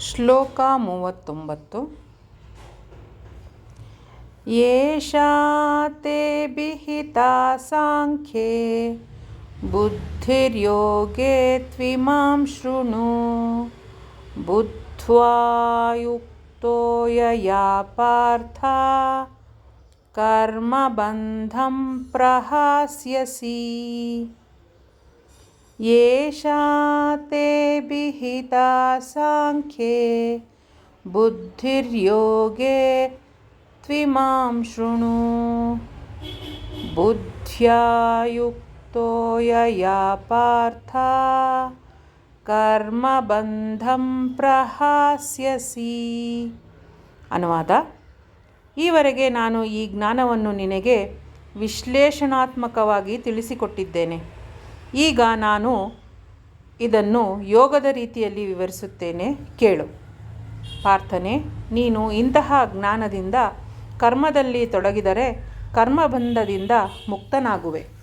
ಶ್ಲೋಕ ಮೂವತ್ತೊಂಬತ್ತು ಏಷಾ ತೇ ವಿಹಿತಾ ಸಾಂಖ್ಯೆ ಬುದ್ಧಿರ್ಯೋಗೆ ತ್ವಿಮಾಂ ಶೃಣು ಬುದ್ಧ್ವಾ ಯುಕ್ತೋ ಯಯಾ ಪಾರ್ಥ ಕರ್ಮಬಂಧಂ ಪ್ರಹಾಸ್ಯಸಿ येषा ते विहिता साङ्ख्ये बुद्धिर्योगे त्विमां शृणु बुद्ध्या युक्तो यया पार्थ ಕರ್ಮಬಂಧಂ ಪ್ರಹಾಸ್ಯಸಿ ಅನುವಾದ ಈವರೆಗೆ ನಾನು ಈ ಜ್ಞಾನವನ್ನು ನಿನಗೆ ವಿಶ್ಲೇಷಣಾತ್ಮಕವಾಗಿ ತಿಳಿಸಿಕೊಟ್ಟಿದ್ದೇನೆ ಈಗ ನಾನು ಇದನ್ನು ಯೋಗದ ರೀತಿಯಲ್ಲಿ ವಿವರಿಸುತ್ತೇನೆ. ಕೇಳು. ಪಾರ್ಥನೆ, ನೀನು ಇಂತಹ ಜ್ಞಾನದಿಂದ ಕರ್ಮದಲ್ಲಿ ತೊಡಗಿದರೆ ಕರ್ಮಬಂಧದಿಂದ ಮುಕ್ತನಾಗುವೆ.